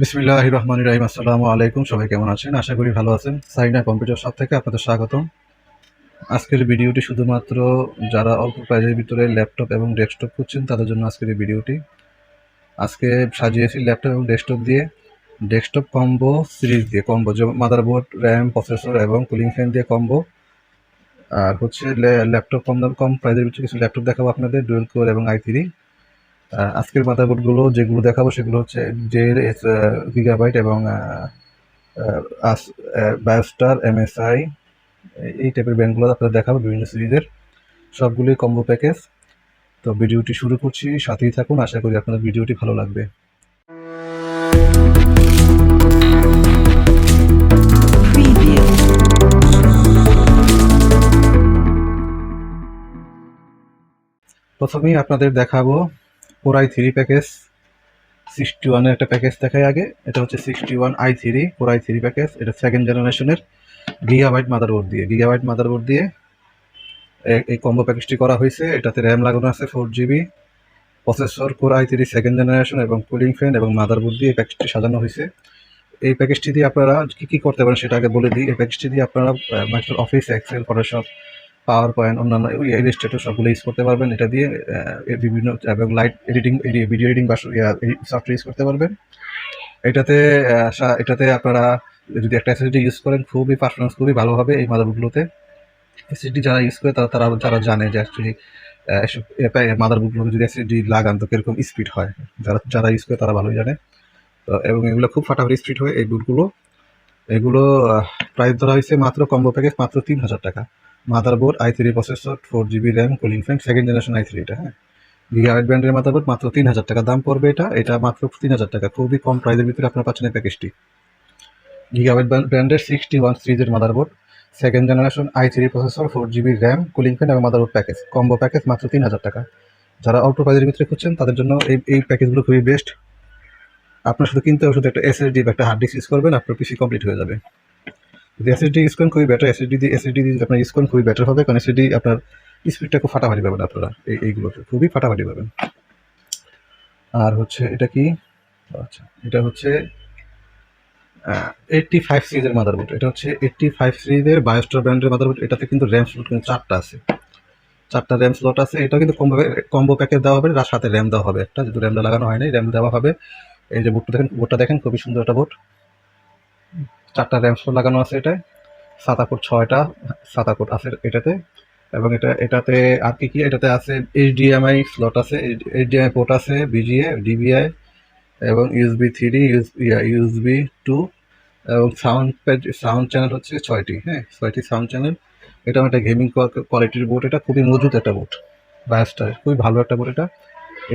বিসমিল্লাহ রহমান রাহিম, আসসালামু আলাইকুম। সবাই কেমন আছেন? আশা করি ভালো আছেন। সাইনা কম্পিউটার শপ থেকে আপনাদের স্বাগতম। আজকের ভিডিওটি শুধুমাত্র যারা অল্প প্রাইজের ভিতরে ল্যাপটপ এবং ডেস্কটপ খুঁজছেন, তাদের জন্য আজকের এই ভিডিওটি। আজকে সাজিয়েছি ল্যাপটপ এবং ডেস্কটপ দিয়ে। ডেস্কটপ কম্বো সিরিজ দিয়ে, কম্বো যেমন মাদারবোর্ড, র্যাম, প্রসেসর এবং কুলিং ফ্যান দিয়ে কম্বো। আর হচ্ছে ল্যাপটপ কম দাম, কম প্রাইজের ভিতরে কিছু ল্যাপটপ দেখাবো আপনাদের, ডুয়েল কোর এবং আই থ্রি। আজকের মাদারবোর্ডগুলো যেগুলো দেখাবো সেগুলো হচ্ছে জের এস গিগাবাইট এবং বায়োস্টার এমএসআই এই টাইপের ব্যান্ডগুলো আপনাদের দেখাবো বিভিন্ন সিরিজের। সবগুলি কম্বো প্যাকেজ তো ভিডিওটি শুরু করছি, সাথেই থাকুন, আশা করি আপনাদের ভিডিওটি ভালো লাগবে। প্রথমেই আপনাদের দেখাবো কোরাই থ্রি প্যাকেজ, সিক্সটি ওয়ানের একটা প্যাকেজ দেখাই আগে। এটা হচ্ছে sixty one I three core i three package. এটা সেকেন্ড জেনারেশনের গিগাবাইট মাদারবোর্ড দিয়ে। গিগাবাইট মাদারবোর্ড দিয়ে এই কম্বো প্যাকেজটি করা হয়েছে। এটাতে র্যাম লাগানো আছে four GB processor core I three second generation এবং কুলিং ফ্যান এবং মাদারবোর্ড দিয়ে এই প্যাকেজটি সাজানো হয়েছে। এই প্যাকেজটি দিয়ে আপনারা কী কী করতে পারেন সেটা আগে বলে দিই। এই প্যাকেজটি দিয়ে আপনারা Microsoft Office Excel Photoshop PowerPoint অন্যান্য ইলাস্ট্রেটর সবগুলো ইউজ করতে পারবেন। এটা দিয়ে বিভিন্ন, এবং লাইট এডিটিং ভিডিও এডিটিং বা সফটওয়্যার ইউজ করতে পারবেন। এটাতে এটাতে আপনারা যদি একটা এসএসডি ইউজ করেন, খুবই পারফরমেন্স খুবই ভালো হবে এই মাদারবোর্ডগুলোতে এসএসডি যারা ইউজ করে, তারা তারা যারা জানে যে অ্যাকচুয়ালি মাদারবোর্ডগুলোতে যদি এসএসডি লাগান, তো কীরকম স্পিড হয়? যারা যারা ইউজ করে, তারা ভালোই জানে। তো, এবং এগুলো খুব ফাটাফাটি স্পিড হয় এই বুটগুলো এগুলো প্রাইস ধরা হয়েছে মাত্র কম্বো প্যাকেজ মাত্র তিন হাজার টাকা। Motherboard I three processor four GB RAM cooling fan second generation I three এটা হ্যাঁ। গিগাবাইট ব্র্যান্ডের মাদারবোর্ড মাত্র তিন হাজার টাকা দাম পড়বে এটা এটা মাত্র তিন হাজার টাকা, খুবই কম প্রাইসের ভিতরে আপনারা পাচ্ছেন এই প্যাকেজটি গিগাবাইট ব্র্যান্ডের সিক্সটি ওয়ান সিরিজের motherboard second generation I three processor four GB RAM cooling fan এবং মাদারবোর্ড প্যাকেজ কম্বো প্যাকেজ মাত্র তিন হাজার টাকা। যারা অল্প প্রাইসের ভিতরে খুঁজছেন, তাদের জন্য এই এই প্যাকেজগুলো খুবই বেস্ট আপনার শুধু কিনতে শুধু একটা এসএসডি বা একটা হার্ড ডিস্ক ইউজ করবেন, আপনার পিসি কমপ্লিট হয়ে যাবে। যদি এসএসডি ইউজ করেন খুবই বেটার এসএসডি দিয়ে এসএসডি দিয়ে আপনার ইউজ করেন খুবই বেটার হবে, কারণ এসএসডি আপনার স্পিডটা খুব ফাটাফাটি পাবেন আপনারা এই, এইগুলোতে। খুবই ফাটাফাটি পাবেন। আর হচ্ছে এটা কি? আচ্ছা এটা হচ্ছে এইটটি ফাইভ সিরিজের মাদারবোর্ড এটা হচ্ছে এইটটি ফাইভ সিরিজের বায়োস্টার ব্র্যান্ডের মাদারবোর্ড এটাতে কিন্তু র্যাম স্লট কিন্তু চারটা আছে। চারটা র্যাম স্লট আছে। এটা কিন্তু কম্বো কম্বো প্যাকেজ দেওয়া হবে। তার সাথে র্যাম দেওয়া হবে একটা। যেহেতু র্যামটা লাগানো হয়নি র্যাম দেওয়া হবে। এই যে বোর্ডটা দেখেন বোর্ডটা দেখেন, খুবই সুন্দর একটা বোর্ড চারটা র্যাম স্লট লাগানো আছে এটায়। সাত আকুট ছয়টা, সাত আকুট আছে এটাতে। এবং এটা, এটাতে আর কি কি? এটাতে আছে এইচডিএমআই স্লট আছে এইচডিএমআই পোর্ট আছে বিজিএ ডিবিআই এবং ইউএসবি থ্রি ইউএসবি টু এবং সাউন্ড প্যাড সাউন্ড চ্যানেল হচ্ছে ছয়টি হ্যাঁ ছয়টি সাউন্ড চ্যানেল এটা একটা গেমিং কোয়ালিটির বোর্ড এটা খুবই মজবুত একটা বোর্ড বায়োস্টার খুবই ভালো একটা বোর্ড এটা।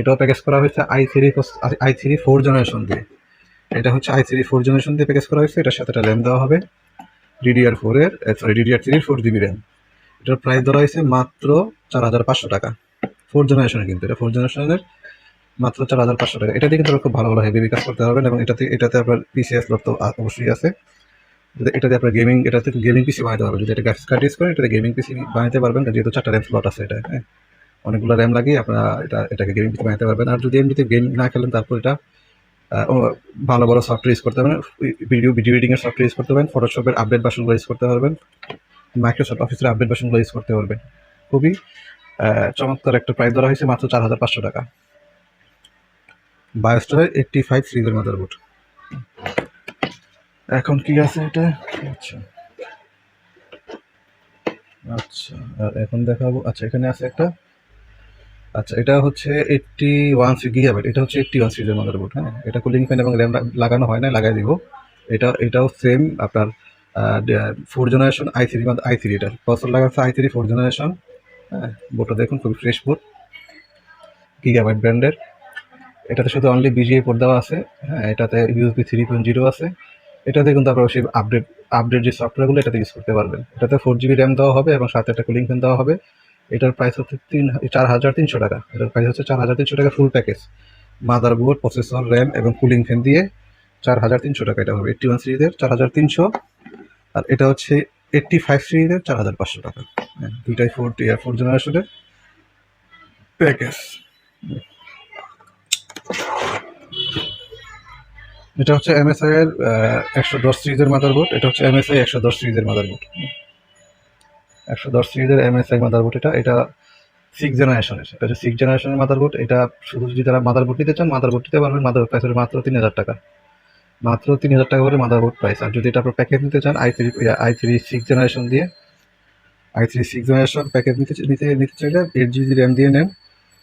এটাও প্যাকেজ করা হয়েছে I three I three four generation দিয়ে। এটা হচ্ছে আই থ্রি ফোর জেনারেশন দিয়ে প্যাকেজ করা হয়েছে। এটার সাথে একটা র্যাম দেওয়া হবে। ডিডিআর ফোরের সরি ডিডিআর থ্রির ফোর জিবি র্যাম এটার প্রাইস ধরা হয়েছে মাত্র চার হাজার পাঁচশো টাকা। ফোর জেনারেশনের কিন্তু, এটা ফোর জেনারেশনের মাত্র চার হাজার পাঁচশো টাকা। এটা দিয়ে কিন্তু খুব ভালো ভালো হেভি কাজ করতে পারবেন এবং এটাতে এটাতে আপনার পিসিএস তো অবশ্যই আছে। এটাতে আপনার গেমিং এটাতে গেমিং পিসি বানাতে পারবেন। যদি এটা গ্রাফিক্স কার্ড ইউজ করেন, এটাতে গেমিং পিসি বানাতে পারবেন। যেহেতু চারটা র্যাম স্লট আছে এটা হ্যাঁ। অনেকগুলো র্যাম লাগিয়ে আপনারা এটা, এটাকে গেমিং পিসি বানাতে পারবেন। আর যদি এমনিতে গেম না খেলেন, তারপর এটা ভালো ভালো সফটওয়্যার ইউজ করতে পারবেন ভিডিও ভিডিও এডিটিংয়ের সফটওয়্যার ইউজ করতে পারবেন ফটোশপের আপডেট ভার্সনগুলো ইউজ করতে পারবেন। মাইক্রোসফট অফিসের আপডেট ভার্সনগুলো ইউজ করতে পারবেন। খুবই চমৎকার একটা প্রাইস ধরা হয়েছে মাত্র চার হাজার পাঁচশো টাকা। বায়োস্টারের এইটটি ফাইভ সিরিজের মাদারবোর্ড এখন কি আছে এটা? আচ্ছা। আচ্ছা আর এখন দেখাবো। আচ্ছা এখানে আছে একটা আচ্ছা এটা হচ্ছে এইটটি ওয়ান সি গিগাবাইট এটা হচ্ছে এইটটি ওয়ান সিরিজের মাদারবোর্ড হ্যাঁ? এটা কুলিং ফ্যান এবং র্যাম লাগানো হয় না, লাগাই দিব। এটা, এটাও সেম আপনার ফোর জেনারেশন আই থ্রি মানে আই থ্রি এটা প্রসেসর লাগাচ্ছে আই থ্রি ফোর জেনারেশন হ্যাঁ? বোর্ডটা দেখুন, খুবই ফ্রেশ বোর্ড। গিগাবাইট ব্র্যান্ডের এটাতে শুধু অনলি বিজিএ পোর্ট দেওয়া আছে হ্যাঁ? এটাতে ইউএসবি থ্রি পয়েন্ট জিরো আছে। এটাতে কিন্তু আপনারা সেই আপডেট আপডেট যে সফটওয়্যারগুলো এটাতে ইউজ করতে পারবেন। এটাতে ফোর জিবি র্যাম দেওয়া হবে এবং সাথে একটা কুলিং ফ্যান দেওয়া হবে। এটার প্রাইস হচ্ছে তিন, চার হাজার তিনশো টাকা। এটার প্রাইস হচ্ছে চার হাজার তিনশো টাকা full package motherboard processor RAM এবং কুলিং ফ্যান দিয়ে চার হাজার তিনশো টাকা এটা হবে। এইটটি ওয়ান সিরিজের চার হাজার তিনশো। আর এটা হচ্ছে এইটটি ফাইভ সিরিজের চার হাজার পাঁচশো টাকা। হ্যাঁ দুইটাই ফোর ফোর জেনারেশনের প্যাকেজ এটা হচ্ছে এমএসআই এর একশো দশ সিরিজের মাদারবোর্ড এটা হচ্ছে এমএসআই একশো দশ সিরিজের মাদারবোর্ড একশো দশ সিরিজের এমএসআই মাদারবোর্ড, এটা এটা সিক্স জেনারেশনের এটা হচ্ছে সিক্স জেনারেশনের মাদারবোর্ড, এটা শুধু যদি তারা মাদারবোর্ড নিতে চান, মাদারবোর্ড নিতে পারবেন। মাদার প্রাইস হবে মাত্র তিন হাজার টাকা। মাত্র তিন হাজার টাকা করে মাদারবোর্ড প্রাইস আর যদি এটা আপনার প্যাকেজ নিতে চান I three I three six generation দিয়ে I three six generation package নিতে নিতে নিতে চাইলে এইট জিবি র্যাম দিয়ে নেন।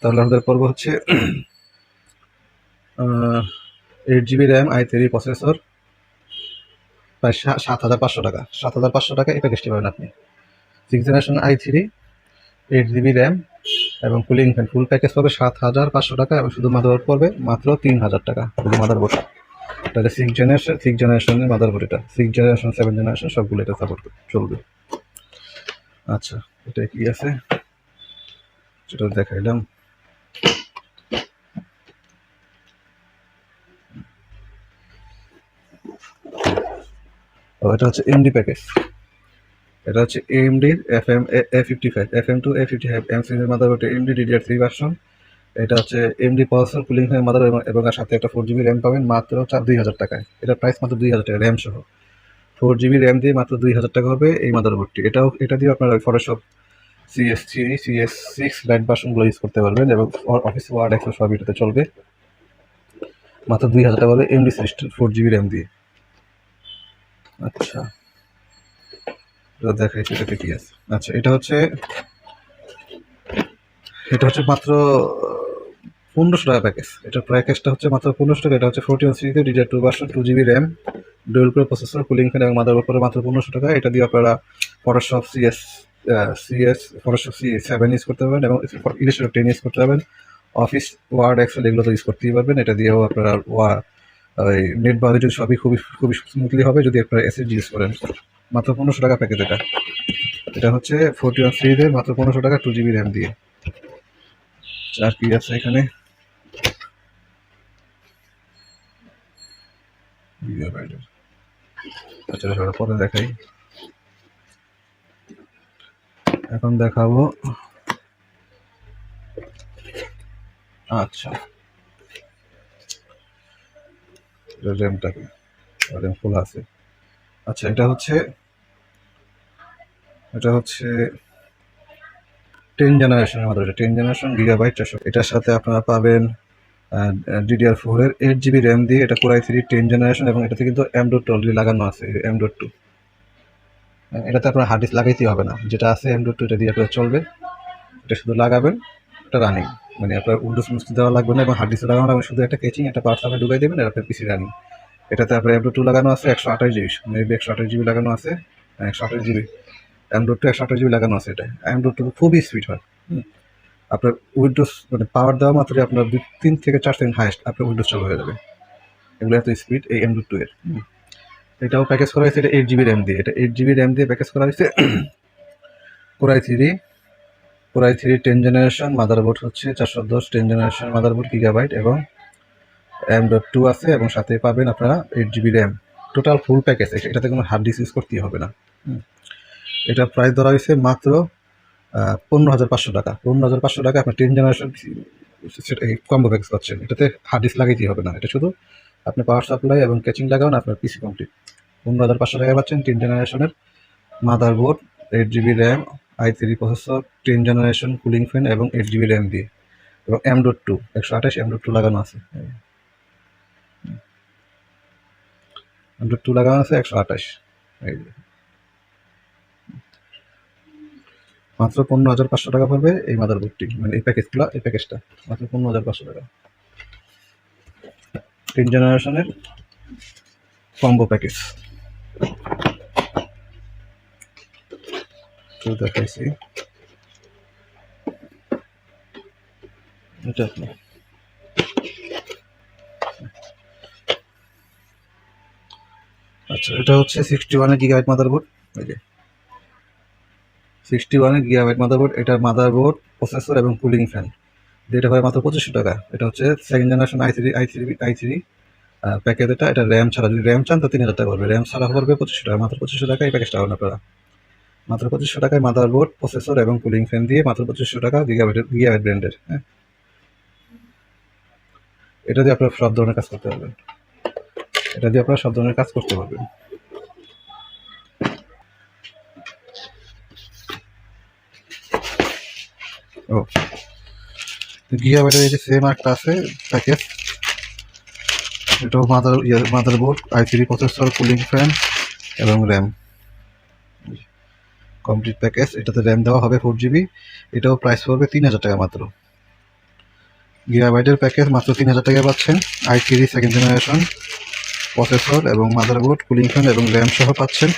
তাহলে আমাদের পড়বে হচ্ছে eight GB RAM I three processor প্রায় সাত হাজার পাঁচশো টাকা। সাত হাজার পাঁচশো টাকা এই প্যাকেজটি পাবেন আপনি। Six generation I three eight GB RAM এবং কুলিং ফ্যান ফুল প্যাকেজ পাবে সাত হাজার পাঁচশো টাকা এবং শুধু মাদারবোর্ড পড়বে মাত্র তিন হাজার টাকা, শুধু মাদারবোর্ড তাহলে সিক্স জেনারেশন সিক্স জেনারেশনের মাদারবোর্ড এটা। সিক্স জেনারেশন সেভেন জেনারেশন সবগুলো এটা সাপোর্ট চলবে। আচ্ছা এটা কি আছে? সেটা দেখাইলাম। এটা হচ্ছে এমডি প্যাকেজ এটা হচ্ছে AMD F M A fifty five F M two A fifty five M সিরিজের motherboard AMD DDR three version এটা হচ্ছে AMD processor cooling fan mother এবং সাথে একটা ফোর জিবি র্যাম পাবেন মাত্র চার, দুই হাজার টাকায়। এটা প্রাইস মাত্র দুই হাজার টাকা র্যাম সহ। ফোর জিবি র্যাম দিয়ে মাত্র দুই হাজার টাকা হবে এই মাদার মাদারবোর্ডটি এটাও, এটা দিয়ে আপনারা Photoshop CS three CS six light ভার্সনগুলো use করতে পারবেন এবং অফিস ওয়ার্ড এক্সেল সব এটাতে চলবে। মাত্র দুই হাজার টাকা হবে AMD system four GB RAM দিয়ে। আচ্ছা। দেখাই এটাতে কি আছে? আচ্ছা এটা হচ্ছে এটা হচ্ছে মাত্র পনেরোশো টাকা প্যাকেজ এটা প্যাকেজটা হচ্ছে মাত্র পনেরোশো টাকা, এটা হচ্ছে ফোরটি ওয়ান সিরিজে DDR two version two GB RAM dual করে প্রসেসর কুলিং ফ্যান এবং মাদার করে মাত্র পনেরোশো টাকা। এটা দিয়ে আপনারা Photoshop CS CS Photoshop C seven use করতে পারবেন এবং ইলিস্ট্রেটর টেন ইউজ করতে পারবেন। অফিস ওয়ার্ড এক্সেল এগুলো তো ইউজ করতেই পারবেন। এটা দিয়েও আপনারা ওয়া ওই নেট বাজেট সবই খুবই খুবই স্মুথলি হবে, যদি আপনারা এসএসডি ইউজ করেন। মাত্র পনেরোশো টাকা প্যাকেজ এটা। এটা হচ্ছে ফোরটি ওয়ান সিরিজের মাত্র পনেরোশো টাকা টু জিবি র্যাম দিয়ে। আর কি আছে এখানে। পরে দেখাই। এখন দেখাবো। আচ্ছা। র্যামটাকে র্যাম ফুল আছে। আচ্ছা এটা হচ্ছে এটা হচ্ছে টেন জেনারেশনের মধ্যে এটা টেন জেনারেশন গিগাবাইট চারশো এটার সাথে আপনারা পাবেন ডিডিআর ফোর এর এইট জিবি র্যাম দিয়ে এটা কোরাই থ্রি টেন জেনারেশন এবং এটাতে কিন্তু এম ডট টু অলরেডি লাগানো আছে এম ডট টু এটাতে আপনার হার্ড ডিস্ক লাগাইতেই হবে না, যেটা আছে এম ডট টু এটা দিয়ে আপনার চলবে, এটা শুধু লাগাবেন, এটা রানিং মানে আপনার উইন্ডোজ মুস্তি দেওয়া লাগবে না এবং হার্ড ডিস্ক লাগানো শুধু একটা কেচিং একটা পাওয়ার সাপ্লাই ঢুকাই দেবেন আর আপনার পিসি রানিং এটাতে আপনার এম ডট টু লাগানো আছে একশো আঠাশ জিবি মেবি একশো আঠাশ জিবি লাগানো আছে একশো আঠাশ জিবি এম ডট টু একশো আঠাশ জিবি লাগানো আছে এটা। এম ডট টু খুবই স্পিড হয়। আপনার উইন্ডোজ মানে পাওয়ার দেওয়া মাত্রই আপনার দুই তিন থেকে চার সেকেন্ড হাইস্ট আপনার উইন্ডোজ চালু হয়ে যাবে। এগুলো এত স্পিড এই এম ডট টু এর। এটাও প্যাকেজ করা হয়েছে এটা এইট জিবি র্যাম দিয়ে। এটা এইট জিবি র্যাম দিয়ে প্যাকেজ করা হয়েছে। Core i three core i three ten generation motherboard হচ্ছে চারশো দশ টেন জেনারেশন মাদারবোর্ড গিগাবাইট এবং এম ডট টু আছে এবং সাথে পাবেন আপনারা eight GB RAM total full package এটাতে কোনো হার্ড ডিস্ক ইউজ করতেই হবে না। এটা প্রাইস ধরা হয়েছে মাত্র পনেরো হাজার পাঁচশো টাকা। পনেরো হাজার পাঁচশো টাকা আপনার টেন জেনারেশন সেটা কম্বো প্যাকেজ পাচ্ছেন। এটাতে হার্ড ডিস্ক লাগাইতেই হবে না। এটা শুধু আপনি পাওয়ার সাপ্লাই এবং ক্যাচিং লাগান আপনার পিসি কমপ্লিট পনেরো হাজার পাঁচশো টাকা পাচ্ছেন টেন জেনারেশনের motherboard eight GB RAM I three processor ten generation cooling fan এবং এইট জিবি র্যাম দিয়ে। এবং এম ডট টু একশো আঠাশ এম ডট টু লাগানো আছে এম ডট টু লাগানো আছে, একশো আঠাশ। এই যে। মাত্র পনেরো হাজার পাঁচশো টাকা পড়বে এই মাদার মাদারবোর্ডটি মানে এই প্যাকেজগুলো এই প্যাকেজটা মাত্র পনেরো হাজার পাঁচশো টাকা। তিন জেনারেশনের কম্বো প্যাকেজ দেখাইছি। এটা আপনি আচ্ছা। এটা হচ্ছে সিক্সটি ওয়ানের গিগাবাইট মাদারবোর্ড সিক্সটি ওয়ানের গিগাবাইট মাদারবোর্ড এটা মাদারবোর্ড প্রসেসর এবং কুলিং ফ্যান যেটা হয় মাত্র পঁচিশশো টাকা। এটা হচ্ছে second generation I three I three I three package এটা। এটা র্যাম ছাড়া, যদি র্যাম চান, তো তিন হাজার টাকা পড়বে। র্যাম ছাড়া পড়বে পঁচিশশো টাকা। মাত্র পঁচিশশো টাকা এই প্যাকেজটা পাবেন আপনারা। মাত্র পঁচিশশো টাকায় মাদারবোর্ড প্রসেসর এবং কুলিং ফ্যান দিয়ে মাত্র পঁচিশশো টাকা গিগাবাইটের গিগাবাইট ব্র্যান্ডের হ্যাঁ? এটা দিয়ে আপনারা সব ধরনের কাজ করতে পারবেন। সেটা দিয়ে আপনারা সব ধরনের কাজ করতে পারবেন। ও। গিয়া ব্যাটারি যে সেম একটা আছে প্যাকেজ এটাও mother motherboard I three processor cooling fan এবং র্যাম কমপ্লিট প্যাকেজ এটাতে র্যাম দেওয়া হবে ফোর জিবি এটাও প্রাইস পড়বে তিন হাজার টাকা মাত্র। গিগাবাইটের প্যাকেজ মাত্র তিন হাজার টাকা পাচ্ছেন I three second generation processor এবং মাদারবোর্ড কুলিং ফ্যান এবং র্যাম সহ পাচ্ছেন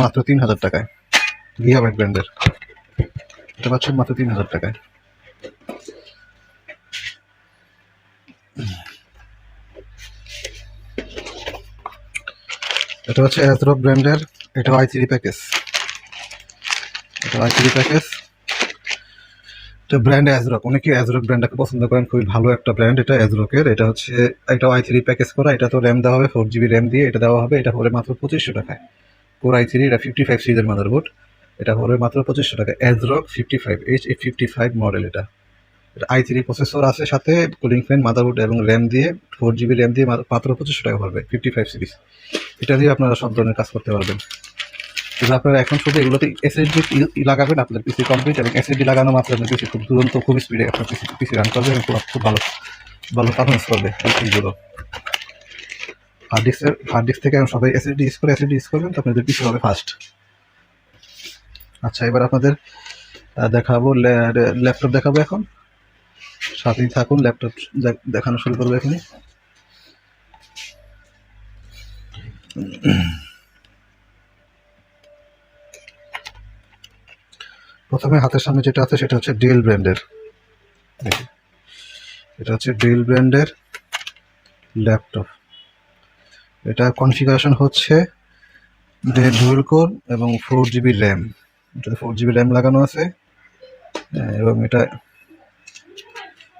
মাত্র তিন হাজার টাকায় গিগাবাইট ব্র্যান্ডের। এটা পাচ্ছেন মাত্র তিন হাজার টাকায়। এটা হচ্ছে অ্যাজরক ব্র্যান্ডের এটা আই থ্রি প্যাকেজ এটা আই থ্রি প্যাকেজ এটা ব্র্যান্ড অ্যাজরক অনেকে অ্যাজরক ব্র্যান্ডটাকে পছন্দ করেন, খুবই ভালো একটা ব্র্যান্ড এটা অ্যাজরকের এটা হচ্ছে, এটা আই থ্রি প্যাকেজ করা, এটা তো র্যাম দেওয়া হবে ফোর জিবি র্যাম দিয়ে এটা দেওয়া হবে, এটা পড়বে মাত্র পঁচিশশো টাকায়। কোর আই থ্রি এটা ফিফটি ফাইভ সিরিজের মাদারবোর্ড এটা পড়বে মাত্র পঁচিশশো টাকা ASRock fifty five H A fifty five model এটা। এটা আই থ্রি প্রসেসর আছে সাথে কুলিং ফ্যান মাদারবোর্ড এবং র্যাম দিয়ে ফোর জিবি র্যাম দিয়ে মাত্র পঁচিশশো টাকা পড়বে ফিফটি ফাইভ সিরিজ এটা দিয়ে আপনারা সব ধরনের কাজ করতে পারবেন। আপনারা এখন শুধু এগুলোতে এসএসডি লাগাবেন আপনার পিসি কমপ্লিট এবং এসএসডি লাগানো মাত্র আপনার পিসি খুব দুরন্ত, খুব স্পিডে আপনার পিসি পিসি রান করবে এবং খুব ভালো ভালো পারফরমেন্স করবে এইগুলো হার্ড ডিস্কের হার্ড ডিস্ক থেকে এখন সবাই এসএসডি ইউজ করে এসএসডি ইউজ করবেন তো আপনাদের পিসি হবে ফাস্ট আচ্ছা এবার আপনাদের দেখাবো ল্যাপটপ দেখাবো এখন। সাথেই থাকুন ল্যাপটপ দেখানো শুরু করব এখানে। প্রথমে হাতের সামনে যেটা আছে সেটা হচ্ছে ডেল ব্র্যান্ডের। এটা হচ্ছে ডেল ব্র্যান্ডের ল্যাপটপ। এটা কনফিগারেশন হচ্ছে ডুয়েল কোর এবং ফোর জিবি র্যাম। এটাতে ফোর জিবি র্যাম লাগানো আছে। এবং এটা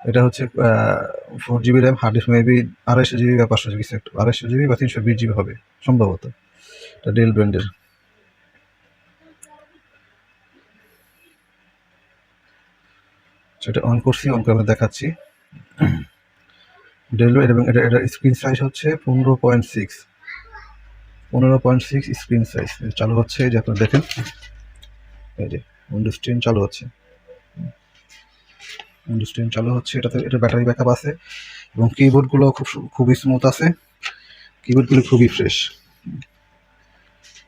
এটা হচ্ছে four GB RAM, hard disk maybe আড়াইশো জিবি বা পাঁচশো জিবি সেট। আড়াইশো জিবি বা তিনশো বিশ জিবি হবে, সম্ভবত। এটা ডেল ব্র্যান্ডের। সেটা অন করছি অন করে আমরা দেখাচ্ছি। ডেল এবং এটা এটা স্ক্রিন সাইজ হচ্ছে পনেরো পয়েন্ট সিক্স পনেরো পয়েন্ট সিক্স স্ক্রিন সাইজ চালু হচ্ছে যে আপনারা দেখেন। এই যে উইন্ডোজ চালু হচ্ছে। উইন্ডোজ টেন চালু হচ্ছে, এটাতে, এটা ব্যাটারি ব্যাকআপ আছে। এবং কিবোর্ডগুলো খুব, খুবই স্মুথ আছে। কিবোর্ডগুলো খুবই ফ্রেশ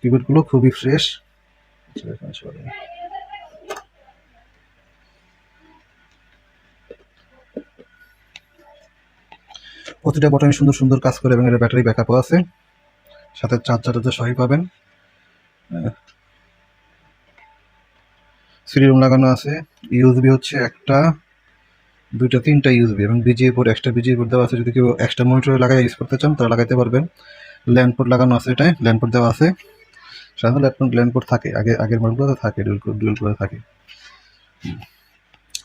কিবোর্ডগুলো খুবই ফ্রেশ প্রতিটা বটনে সুন্দর সুন্দর কাজ করে এবং এর ব্যাটারি ব্যাকআপও আছে। সাথে চার্জারটা সহি পাবেন। সিরিয়াম লাগানো আছে। ইউএসবি হচ্ছে একটা, দুইটা, তিনটা ইউএসবি এবং VGA port extra VGA port দেওয়া আছে। যদি কেউ এক্সট্রা মনিটরে লাগাই ইউজ করতে চান, তারা লাগাইতে পারবেন। ল্যান্ড পোর্ট লাগানো আছে এটাই ল্যান্ড পোর্ট দেওয়া আছে। সাধারণত ল্যান্ড ল্যান্ড পোর্ট থাকে, আগে, আগের মডেলগুলোতে থাকে ডুয়েল ডুয়েল করে থাকে।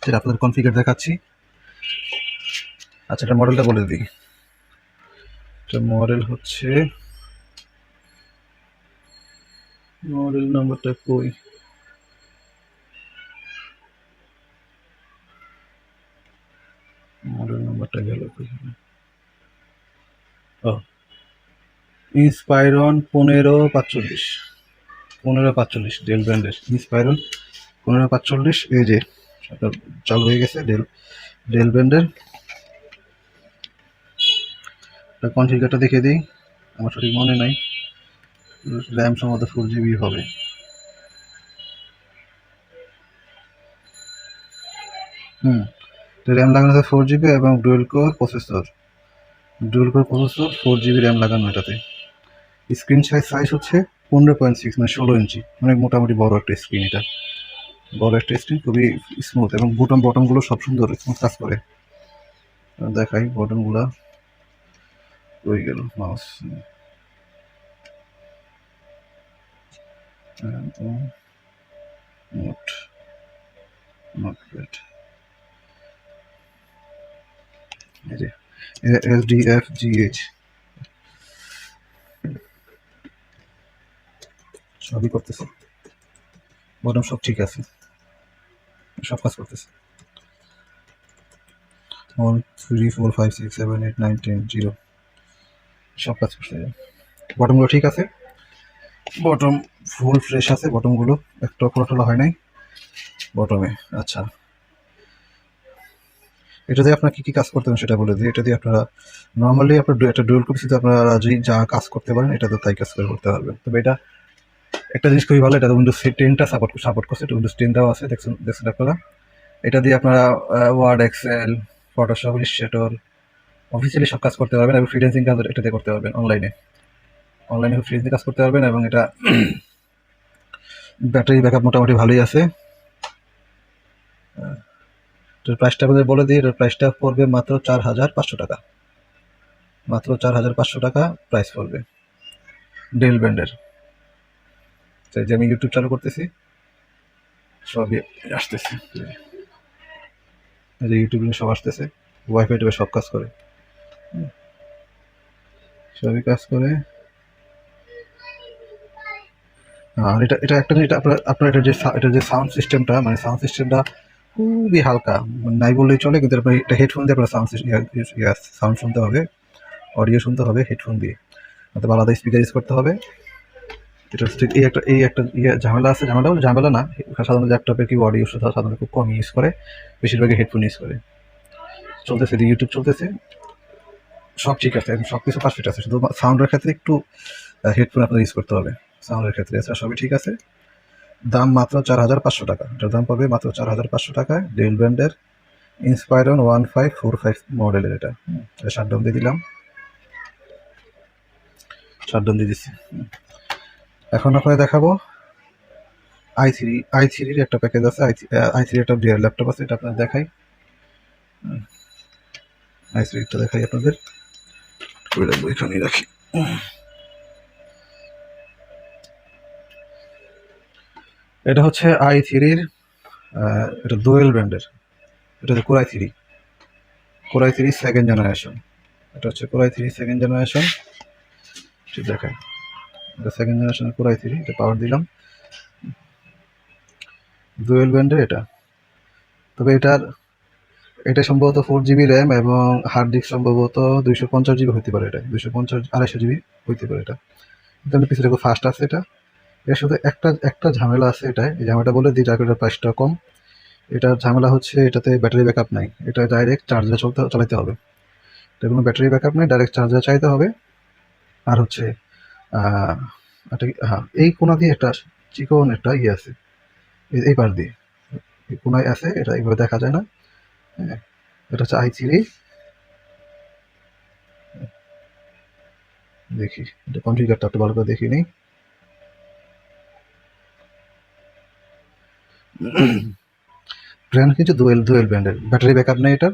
সেটা আপনাদের কনফিগার দেখাচ্ছি। আচ্ছা এটা মডেলটা বলে দিই। এটা মডেল হচ্ছে। মডেল নাম্বারটা কই? মডেল নাম্বারটা গেল ও ইন্সপাইরন পনেরো পাঁচচল্লিশ। পনেরো পাঁচচল্লিশ ডেল ব্র্যান্ডের ইন্সপাইরন পনেরো পাঁচচল্লিশ, এই যে চালু হয়ে গেছে ডেল ডেল ব্র্যান্ডের কনফিগারটা দেখে দিই। আমার সঠিক মনে নাই। র্যাম সম্ভবত ফোর জিবি হবে। হুম র্যাম লাগানো আছে ফোর জিবি এবং dual core processor dual core processor four GB RAM লাগানো এটাতে। স্ক্রিন সাইজ সাইজ হচ্ছে পনেরো পয়েন্ট সিক্স মানে ষোলো ইঞ্চি। অনেক মোটামুটি বড় একটা স্ক্রিন এটা। বড় একটা স্ক্রিন খুবই স্মুথ এবং বুটন বটনগুলো সব সুন্দর স্মুথ কাজ করে। দেখাই বটনগুলো রয়ে গেল মাউস নোট নোট প্যাড এই যে S D F G H সবই করতেছে বটম সব ঠিক আছে। সব কাজ করতেছে। One three four five six seven eight nine ten zero সব কাজ করছে বটমগুলো ঠিক আছে? বটম ফুল ফ্রেশ আছে বটমগুলো একটা খোলা হয় নাই। বটমে আচ্ছা। এটা দিয়ে আপনার কী কী কাজ করতে হবে সেটা বলে দিই। এটা দিয়ে আপনারা নর্মালি আপনার একটা ডুয়েল কপিসিতে আপনারা যদি যা কাজ করতে পারেন, এটা তো তাই কাজ করে করতে পারবেন তবে এটা একটা জিনিস খুবই ভালো, এটা উইন্ডোজ টেনটা সাপোর্ট সাপোর্ট করছে, এটা উইন্ডোজ টেন দেওয়া আছে, দেখছেন দেখছেন আপনারা। এটা দিয়ে আপনারা Word Excel Photoshop Illustrator officially সব কাজ করতে পারবেন এবং ফ্রিল্যান্সিং কাজ এটা দিয়ে করতে পারবেন অনলাইনে অনলাইনে ফ্রিল্যান্সিং কাজ করতে পারবেন এবং এটা ব্যাটারি ব্যাকআপ মোটামুটি ভালোই আছে। এটার প্রাইসটা আপনাদের বলে দিই, এটার প্রাইসটা পড়বে মাত্র চার হাজার পাঁচশো টাকা। মাত্র চার হাজার পাঁচশো টাকা প্রাইস পড়বে ডেল ব্র্যান্ডের তাই যে আমি ইউটিউব চালু করতেছি, সবই আসতেছে। ইউটিউবে সব আসতেছে ওয়াইফাই টিউবে সব কাজ করে। সবই কাজ করে। আর এটা এটা একটা এটা আপনার আপনার এটা যে এটা যে সাউন্ড সিস্টেমটা মানে সাউন্ড সিস্টেমটা খুবই হালকা মানে নাই বললেই চলে, কিন্তু আপনার এটা হেডফোন দিয়ে আপনার সাউন্ড সাউন্ড শুনতে হবে অডিও শুনতে হবে হেডফোন দিয়ে। অথবা আলাদা স্পিকার ইউজ করতে হবে। এটা এই একটা এই একটা ইয়ে ঝামেলা আছে, ঝামেলা ঝামেলা না, সাধারণত ল্যাপটপের কি অডিও সাধারণত খুব কম ইউজ করে, বেশিরভাগই হেডফোন ইউজ করে। চলতেছে ইউটিউব চলতেছে। সব ঠিক আছে সব কিছু পারফেক্ট আছে, শুধু সাউন্ডের ক্ষেত্রে একটু হেডফোন আপনার ইউজ করতে হবে সাউন্ডের ক্ষেত্রে। এছাড়া সবই ঠিক আছে। দাম মাত্র চার হাজার পাঁচশো টাকা। এটার দাম পাবে মাত্র চার হাজার পাঁচশো টাকায় ডেল ব্র্যান্ডের Inspiron one five four five মডেলের এটা। শাটডাউন দিয়ে দিলাম। শাটডাউন দিয়ে দিচ্ছি। এখন আপনাকে দেখাবো আই থ্রি আই থ্রির একটা প্যাকেজ আছে আই থ্রি একটা ডিয়ার ল্যাপটপ আছে, এটা আপনার দেখাই। আই থ্রিটা দেখাই আপনাদের। করে রাখব এখানেই রাখি। এটা হচ্ছে আই থ্রির এটা দোয়েল ব্র্যান্ডের। এটা হচ্ছে core i three. Core i three second generation এটা হচ্ছে কোরাই থ্রি সেকেন্ড জেনারেশন ঠিক দেখায় এটা সেকেন্ড জেনারেশন কোরাই থ্রি, এটা পাওয়ার দিলাম। দোয়েল ব্র্যান্ডের এটা। তবে এটার এটা সম্ভবত ফোর জিবি র্যাম এবং হার্ড ডিস্ক সম্ভবত দুইশো পঞ্চাশ জিবি হতে পারে এটা। দুইশো পঞ্চাশ, আড়াইশো জিবি হইতে পারে এটা। কিন্তু পিছনে খুব ফাস্ট আছে এটা। এর সাথে একটা একটা ঝামেলা আছে এটা। এই ঝামেলাটা বলে দিই, যার প্রাইসটা কম। এটার ঝামেলা হচ্ছে, এটাতে ব্যাটারি ব্যাকআপ নাই। এটা ডাইরেক্ট চার্জার চলতে চালাতে হবে। এটা কোনো ব্যাটারি ব্যাকআপ নেই ডাইরেক্ট চার্জার চাইতে হবে। আর হচ্ছে হ্যাঁ এই কোনা দিয়ে একটা চিকন একটা ইয়ে আছে। এই- পার দিয়ে। কোনায় আছে, এটা এইভাবে দেখা যায় না। হ্যাঁ এটা হচ্ছে আই থ্রি দেখি, এটা কনফিগারটা একটু ভালো করে দেখি নেই ব্র্যান্ড কিন্তু দুয়েল দুয়েল ব্র্যান্ডের ব্যাটারি ব্যাকআপ নেই এটার,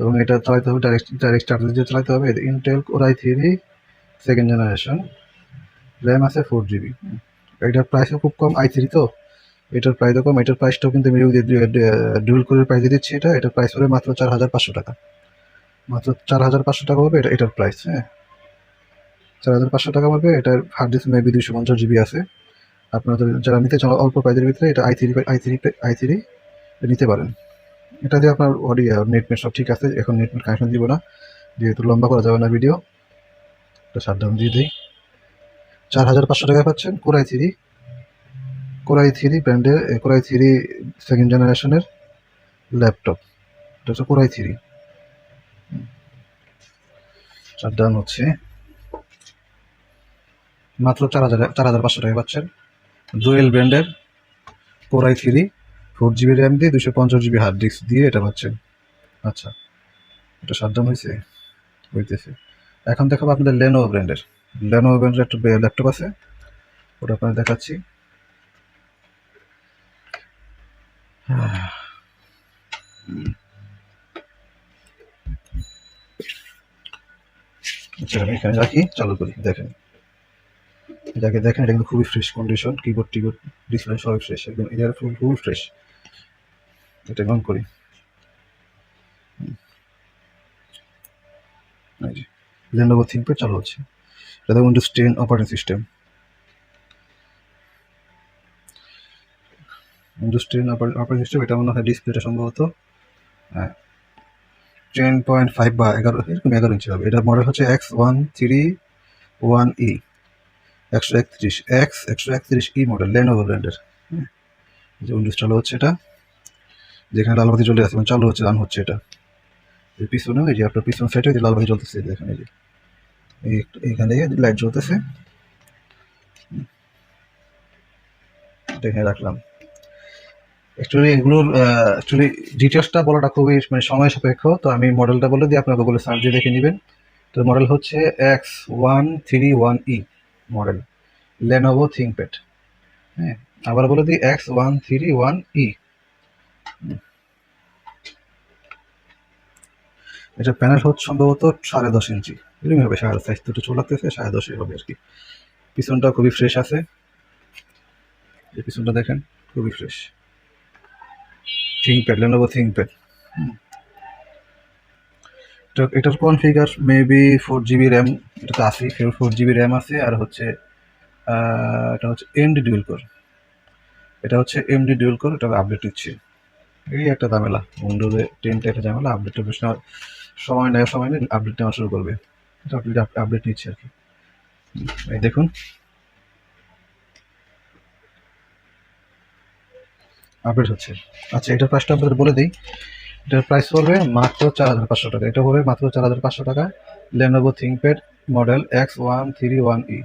এবং এটা চালাতে হবে ডাইরেক্ট ডাইরেক্ট চার্জার দিয়ে চালাতে হবে। Intel I three second generation RAM আছে ফোর জিবি এটার প্রাইসও খুব কম আই থ্রি তো। এটার প্রাইসও দেখো এটার প্রাইসটাও কিন্তু আমি ডুয়েল করে প্রাইস দিয়ে দিচ্ছি এটা। এটার প্রাইস হবে মাত্র চার হাজার পাঁচশো টাকা। মাত্র চার হাজার পাঁচশো টাকা হবে এটা এটার প্রাইস হ্যাঁ। চার হাজার পাঁচশো টাকা হবে এটার হার্ড ডিস্ক মেবি দুশো পঞ্চাশ জিবি আছে। আপনাদের যারা নিতে চান অল্প প্রাইসের ভিতরে এটা I three I three I three নিতে পারেন। এটা দিয়ে আপনার অডিও নেটমেট সব ঠিক আছে, এখন নেটমেট কানেকশন দিব না। যেহেতু লম্বা করা যাবে না ভিডিও এটা শাটডাউন দিয়ে দিই। চার হাজার পাঁচশো টাকা পাচ্ছেন core i three core i three ব্র্যান্ডের কোরাই থ্রি সেকেন্ড জেনারেশনের ল্যাপটপ এটা হচ্ছে কোরাই থ্রি শাটডাউন হচ্ছে। মাত্র চার হাজার চার হাজার পাঁচশো টাকা পাচ্ছেন। জুয়েল ব্র্যান্ডের core i three four GB RAM দিয়ে দুশো পঞ্চাশ জিবি হার্ড ডিস্ক দিয়ে এটা পাচ্ছেন। আচ্ছা এটা সাবধান হয়েছে হইতেছে। এখন দেখাবো আপনাদের লেনোভো ব্র্যান্ডের লেনোভো ব্র্যান্ডের একটা ল্যাপটপ আছে, ওটা আপনাদের দেখাচ্ছি। আচ্ছা আমি এখানে রাখি, চালু করি, দেখেন। এটাকে দেখেন, এটা কিন্তু খুবই ফ্রেশ কন্ডিশন কিবোর্ড টিবোর্ড ডিসপ্লে সবই ফ্রেশ একদম এটা ফুল ফুল ফ্রেশ এটা অন করি। লেনোভো থিঙ্কপ্যাড চালু হচ্ছে। এটা Windows ten operating system ten operating system, এটা মনে হয় ডিসপ্লেটা সম্ভবত। টেন পয়েন্ট ফাইভ বা এগারো, এরকম এগারো ইঞ্চি হবে। এটার মডেল হচ্ছে X one three one E একশো একত্রিশ এক্স একশো একত্রিশ ই মডেল লেনোভো ব্র্যান্ডের যে উইন্ডোজ চালু হচ্ছে এটা। যেখানে লালবাতি চলে আসছে চালু হচ্ছে রান হচ্ছে এটা। পিছনে এই যে আপনার পিছন সাইডে যে লালবাতি জ্বলতেছে, এই দেখেন এই যে। এইখানে লাইট জ্বলতেছে। এটা এখানে রাখলাম। অ্যাকচুয়ালি এগুলোর অ্যাকচুয়ালি ডিটেলসটা বলাটা খুবই মানে সময় সাপেক্ষ। তো আমি মডেলটা বলে দিই, আপনার গুগলে সার্চ দিয়ে দেখে নেবেন। তো মডেল হচ্ছে X one three one E model Lenovo ThinkPad হ্যাঁ আবার বলে দিই X one three one E এটা প্যানেল হচ্ছে সম্ভবত সাড়ে দশ ইঞ্চি। এরকম হবে, সাড়ে সাইজ ছোট লাগতেছে, সাড়ে দশই হবে আর কি। পিছনটা খুবই ফ্রেশ আছে। পিছনটা দেখেন, খুবই ফ্রেশ থিঙ্কপ্যাড লেনোভো থিঙ্কপ্যাড এটা, এটার configure maybe four GB RAM এটা তো আছেই ফোর জিবি র্যাম আছে, আর হচ্ছে এটা হচ্ছে এমডি ডিউল কোর এটা হচ্ছে এমডি ডিউল কোর এটা আপডেট দিচ্ছে। এই একটা ঝামেলা উইন্ডোজে টেনটা একটা ঝামেলা আপডেটটা বেশ নেওয়ার সময় নেওয়ার সময় নেই আপডেট নেওয়া শুরু করবে। আপডেট আপডেট নিচ্ছে আর কি। এই দেখুন। আপডেট হচ্ছে। আচ্ছা এটার প্রাইসটা আপনাদের বলে দিই। এটার প্রাইস পড়বে মাত্র চার হাজার পাঁচশো টাকা। এটা পড়বে মাত্র চার হাজার পাঁচশো টাকা। Lenovo ThinkPad model X one three one E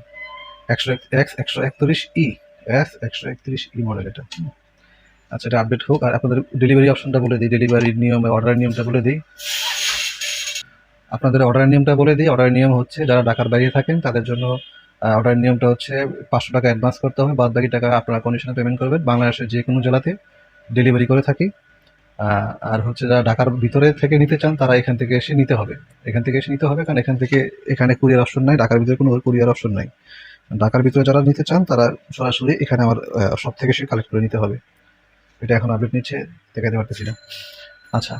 একশো এক্স একশো একত্রিশ ই এস একশো একত্রিশ ই মডেল এটা। আচ্ছা এটা আপডেট হোক। আর আপনাদের ডেলিভারি অপশনটা বলে দিই। ডেলিভারির নিয়ম অর্ডারের নিয়মটা বলে দিই। আপনাদের অর্ডারের নিয়মটা বলে দিই। অর্ডারের নিয়ম হচ্ছে, যারা ঢাকার বাইরে থাকেন, তাদের জন্য অর্ডারের নিয়মটা হচ্ছে পাঁচশো টাকা অ্যাডভান্স করতে হবে বাদ বাকি টাকা আপনারা কন্ডিশনে পেমেন্ট করবেন। বাংলাদেশের যে কোনো জেলাতে ডেলিভারি করে থাকি। আর হচ্ছে যারা ঢাকার ভিতরে থেকে নিতে চান, তারা এখান থেকে এসে নিতে হবে। এখান থেকে এসে নিতে হবে, কারণ এখান থেকে এখানে কুরিয়ার অপশন নাই, ঢাকার ভিতরে কোনো কুরিয়ার অপশন নাই। ঢাকার ভিতরে যারা নিতে চান, তারা সরাসরি এখানে আমার সব থেকে এসে কালেক্ট করে নিতে হবে। এটা এখন আপডেট নিচ্ছে, দেখাতে পারতেছি না। আচ্ছা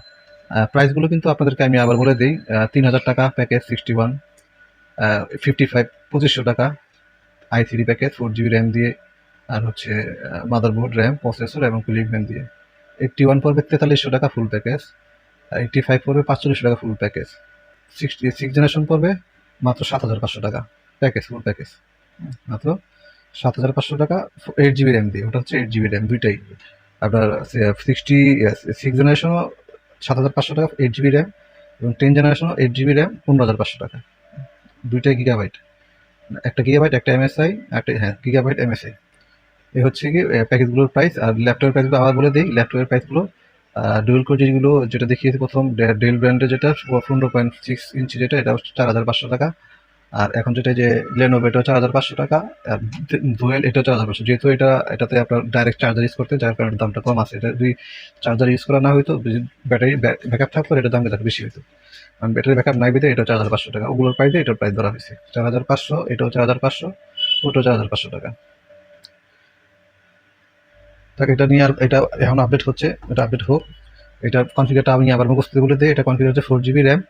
প্রাইসগুলো কিন্তু আপনাদেরকে আমি আবার বলে দিই। তিন হাজার টাকা package sixty one fifty five পঁচিশশো টাকা। I three package four GB RAM দিয়ে, আর হচ্ছে মাদারবোর্ড র্যাম প্রসেসর এবং কুলিং ফ্যান দিয়ে। এইটটি ওয়ান পড়বে তেতাল্লিশশো টাকা ফুল প্যাকেজ এইটটি ফাইভ পড়বে পাঁচচল্লিশশো টাকা full package sixty six generation পড়বে মাত্র সাত হাজার পাঁচশো টাকা প্যাকেজ ফুল প্যাকেজ মাত্র সাত হাজার পাঁচশো টাকা এইট জিবি র্যাম দিয়ে। ওটা হচ্ছে এইট জিবি র্যাম দুইটাই। আপনার সিক্সটি সিক্স জেনারেশনও সাত হাজার পাঁচশো টাকা এইট জিবি র্যাম এবং টেন জেনারেশনও এইট জিবি র্যাম পনেরো হাজার পাঁচশো টাকা। দুইটাই গিগাবাইট একটা গিগাবাইট একটা এমএসআই একটা হ্যাঁ গিগাবাইট এমএসআই এই হচ্ছে কি প্যাকেজগুলোর প্রাইস আর ল্যাপটপের প্রাইসগুলো আবার বলে দিই ল্যাপটপের প্রাইসগুলো ডুয়েল কোর যেগুলো, যেটা দেখিয়েছি প্রথম ডেল ব্র্যান্ডের যেটা পনেরো পয়েন্ট সিক্স ইঞ্চি যেটা, এটা হচ্ছে চার হাজার পাঁচশো টাকা। আর এখন যেটা যে লেনোভো এটা চার হাজার পাঁচশো টাকা, আর ডুয়েল এটা চার হাজার পাঁচশো। যেহেতু এটা, এটাতে আপনার ডাইরেক্ট চার্জার ইউজ করতে যার কারণে দামটা কম আছে। এটা যদি চার্জার ইউজ করা না হতো ব্যাটারি ব্যাকআপ থাকতো এটার দামটা বেশি হতো কারণ ব্যাটারি ব্যাকআপ নাই বেঁধে এটা চার হাজার পাঁচশো টাকা। ওগুলোর প্রাইসে এটার প্রাইস ধরা হয়েছে। চার হাজার পাঁচশো, এটা হচ্ছে হাজার পাঁচশো, ওটা চার হাজার পাঁচশো টাকা। তাকে এটা নিয়ে আর এটা এখন আপডেট হচ্ছে, এটা আপডেট হোক। এটা কনফিগারটা আমি আবার মুখস্থ বলে দিই, এটা কনফিগার হচ্ছে ফোর জিবি র্যাম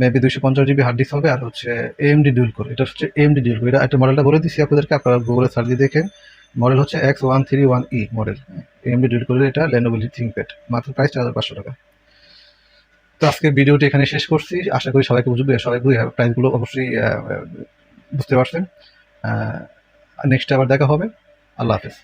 মেবি দুইশো পঞ্চাশ জিবি হার্ড ডিস্ক হবে আর হচ্ছে এমডি ডিউল করে এটা হচ্ছে এমডি ডিউল করে এটা একটা মডেলটা বলে দিচ্ছি আপনাদেরকে, আপনারা গুগলে সার্চ দিয়ে দেখেন। মডেল হচ্ছে X one three one E model AMD dual করে এটা ল্যানোভো থিঙ্কপ্যাড মাত্র প্রাইস চার হাজার পাঁচশো টাকা। তো আজকে ভিডিওটি এখানে শেষ করছি। আশা করি সবাইকে বুঝবে, সবাই প্রাইসগুলো অবশ্যই বুঝতে পারছেন। নেক্সট আবার দেখা হবে। আল্লাহ হাফেজ।